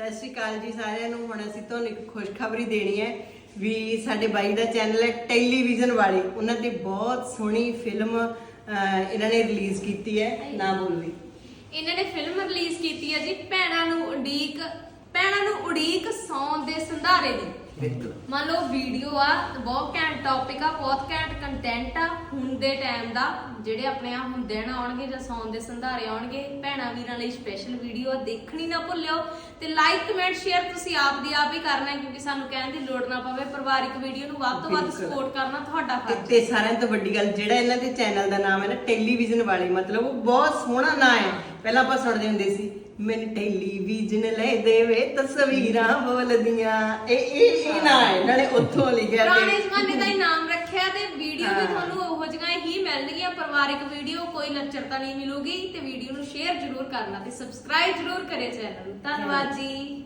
ਸਤਿ ਸ਼੍ਰੀ ਅਕਾਲ ਜੀ ਸਾਰਿਆਂ ਨੂੰ। ਹੁਣ ਅਸੀਂ ਤੁਹਾਨੂੰ ਇੱਕ ਖੁਸ਼ਖਬਰੀ ਦੇਣੀ ਹੈ ਵੀ ਸਾਡੇ ਬਾਈ ਦਾ ਚੈਨਲ ਹੈ ਟੈਲੀਵਿਜ਼ਨ ਵਾਲੇ। ਉਹਨਾਂ ਤੇ ਬਹੁਤ ਸੋਹਣੀ ਫਿਲਮ ਇਹਨਾਂ ਨੇ ਰਿਲੀਜ਼ ਕੀਤੀ ਹੈ। ਨਾ ਬੋਲਵੀ ਇਹਨਾਂ ਨੇ ਫਿਲਮ ਰਿਲੀਜ਼ ਕੀਤੀ ਹੈ ਜੀ ਭੈਣਾਂ ਨੂੰ ਉਡੀਕ ਭੈਣਾਂ ਨੂੰ ਉਡੀਕ ਸੌਣ ਦੇ ਸੰਧਾਰੇ ਦੀ। ਬਿਲਕੁਲ ਮੰਨ ਲਓ ਵੀਡੀਓ ਆ ਬਹੁਤ ਘੈਂਟ ਟੌਪਿਕ ਆ ਬਹੁਤ ਘੈਂਟ ਕੰਟੈਂਟ ਆ ਹੁਣ ਦੇ ਟਾਈਮ ਦਾ ਜਿਹੜੇ ਆਪਣੇ ਆ ਹੁਣ ਦਿਨ ਆਉਣਗੇ ਜਾਂ ਸੌਣ ਦੇ ਸੰਧਾਰੇ ਆਉਣਗੇ ਭੈਣਾਂ ਵੀਰਾਂ ਲਈ ਸਪੈਸ਼ਲ ਵੀਡੀਓ ਆ ਦੇਖਣੀ ਨਾ ਭੁੱਲਿਓ ਤੇ ਲਾਈਕ ਕਮੈਂਟ ਸ਼ੇਅਰ ਤੁਸੀਂ ਆਪ ਦੀ ਆਪ ਹੀ ਕਰਨਾ ਹੈ ਕਿਉਂਕਿ ਸਾਨੂੰ ਕਹਿਣ ਦੀ ਲੋੜ ਨਾ ਪਵੇ ਪਰਿਵਾਰਿਕ ਵੀਡੀਓ ਨੂੰ ਵੱਧ ਤੋਂ ਵੱਧ ਬਿਲਕੁਲ। ਸਪੋਰਟ ਕਰਨਾ ਤੁਹਾਡਾ ਤੇ- ਫਰਜ਼ ਤੇ ਸਾਰਿਆਂ ਤੋਂ ਵੱਡੀ ਗੱਲ ਜਿਹੜਾ ਇਹਨਾਂ ਦੇ ਚੈਨਲ ਦਾ ਨਾਮ ਹੈ ਨਾ ਟੈਲੀਵਿਜ਼ਨ ਵਾਲੇ ਮਤਲਬ ਉਹ ਬਹੁਤ ਸੋਹਣਾ ਨਾਂ ਹੈ ਪਹਿਲਾਂ ਆਪਾਂ ਸੁਣਦੇ ਹੁੰਦੇ ਸੀ ਮੈਨੂੰ ਟੈਲੀਵਿਜ਼ਨ ਲੈ ਦੇਵੇ ਤਸਵੀਰਾਂ ਬੋਲਦੀਆਂ। ਇਹ ਇਹ ਇਹ ਨਾਂ ਹੈ ਨਾਲੇ ਉੱਥੋਂ ਲਿਖਿਆ ਤੇ- ਪੁਰਾਣੇ ਜ਼ਮਾਨੇ ਦਾ ਹੀ ਨਾਮ ਰੱਖਿਆ ਤੇ ਵੀਡੀਓ ਵੀ। ਤੁਹਾਨੂੰ ਉਹੋ ਜਿਹੀਆਂ ਹੀ ਮਿਲਣਗੀਆਂ ਪਰਿਵਾਰਿਕ ਵੀਡੀਓ ਕੋਈ ਲੱਚਰਤਾ ਨਹੀਂ ਮਿਲੂਗੀ ਤੇ ਵੀਡੀਓ ਨੂੰ ਸ਼ੇਅਰ ਜ਼ਰੂਰ ਕਰਨਾ ਤੇ ਸਬਸਕ੍ਰਾਈਬ ਜ਼ਰੂਰ ਕਰੇ ਚੈਨਲ ਨੂੰ। ਧੰਨਵਾਦ ਜੀ।